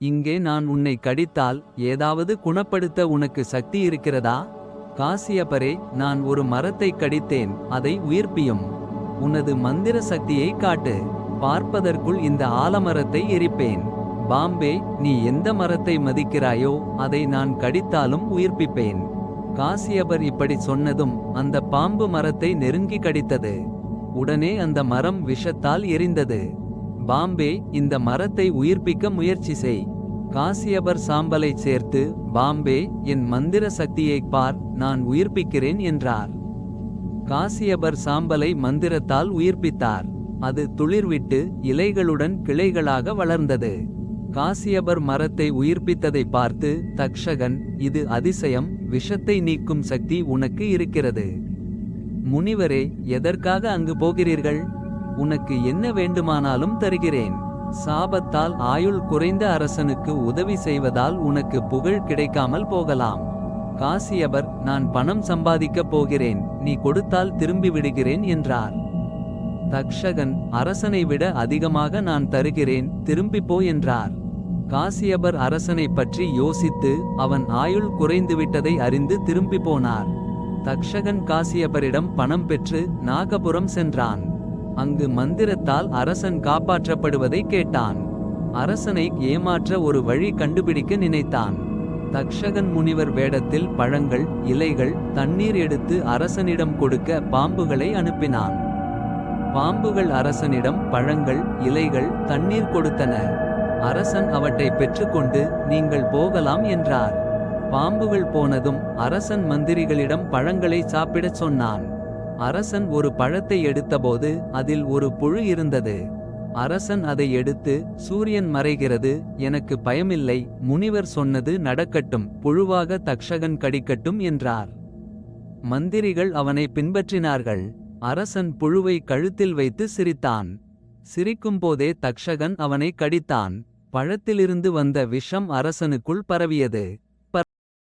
இங்கே நான் உன்னை கடித்தால் ஏதாவது குணப்படுத்த உனக்கு சக்தி இருக்கிறதா? காசியபரே நான் ஒரு மரத்தை கடித்தேன் அதை உயிர்ப்பியும். உனது மந்திர சக்தியை காட்டு. பார்ப்பதற்குள் இந்த ஆலமரத்தை எரிப்பேன். பாம்பே நீ எந்த மரத்தை மதிக்கிறாயோ அதை நான் கடித்தாலும் உயிர்ப்பிப்பேன். காசியபர் இப்படி சொன்னதும் அந்த பாம்பு மரத்தை நெருங்கி கடித்தது. உடனே அந்த மரம் விஷத்தால் எரிந்தது. பாம்பே இந்த மரத்தை உயிர்ப்பிக்க முயற்சி செய். காசியபர் சாம்பலை சேர்த்து பாம்பே என் மந்திர சக்தியைப் பார் நான் உயிர்ப்பிக்கிறேன் என்றார். காசியபர் சாம்பலை மந்திரத்தால் உயிர்ப்பித்தார். அது துளிர்விட்டு இலைகளுடன் கிளைகளாக வளர்ந்தது. காசியபர் மரத்தை உயிர்ப்பித்ததை பார்த்து தக்ஷகன் இது அதிசயம் விஷத்தை நீக்கும் சக்தி உனக்கு இருக்கிறது. முனிவரே எதற்காக அங்கு போகிறீர்கள்? உனக்கு என்ன வேண்டுமானாலும் தருகிறேன். சாபத்தால் ஆயுள் குறைந்த அரசனுக்கு உதவி செய்வதால் உனக்கு புகழ் கிடைக்காமல் போகலாம். காசியபர் நான் பணம் சம்பாதிக்கப் போகிறேன். நீ கொடுத்தால் திரும்பி விடுகிறேன் என்றார். தக்ஷகன் அரசனை விட அதிகமாக நான் தருகிறேன் திரும்பி போ என்றார். காசியபர் அரசனைப் பற்றி யோசித்து அவன் ஆயுள் குறைந்துவிட்டதை அறிந்து திரும்பி போனார். தக்ஷகன் காசியபரிடம் பணம் பெற்று நாகபுரம் சென்றான். அங்கு மந்திரத்தால் அரசன் காப்பாற்றப்படுவதை கேட்டான். அரசனை ஏமாற்ற ஒரு வழி கண்டுபிடிக்க நினைத்தான். தக்ஷகன் முனிவர் வேடத்தில் பழங்கள் இலைகள் தண்ணீர் எடுத்து அரசனிடம் கொடுக்க பாம்புகளை அனுப்பினான். பாம்புகள் அரசனிடம் பழங்கள் இலைகள் தண்ணீர் கொடுத்தன. அரசன் அவற்றை பெற்றுக்கொண்டு நீங்கள் போகலாம் என்றார். பாம்புகள் போனதும் அரசன் மந்திரிகளிடம் பழங்களை சாப்பிடச் சொன்னான். அரசன் ஒரு பழத்தை எடுத்தபோது அதில் ஒரு புழு இருந்தது. அரசன் அதை எடுத்து சூரியன் மறைகிறது எனக்கு பயமில்லை முனிவர் சொன்னது நடக்கட்டும் புழுவாக தக்ஷகன் கடிக்கட்டும் என்றார். மந்திரிகள் அவனை பின்பற்றினார்கள். அரசன் புழுவை கழுத்தில் வைத்து சிரித்தான். சிரிக்கும்போதே தக்ஷகன் அவனை கடித்தான். பழத்திலிருந்து வந்த விஷம் அரசனுக்குள் பரவியது.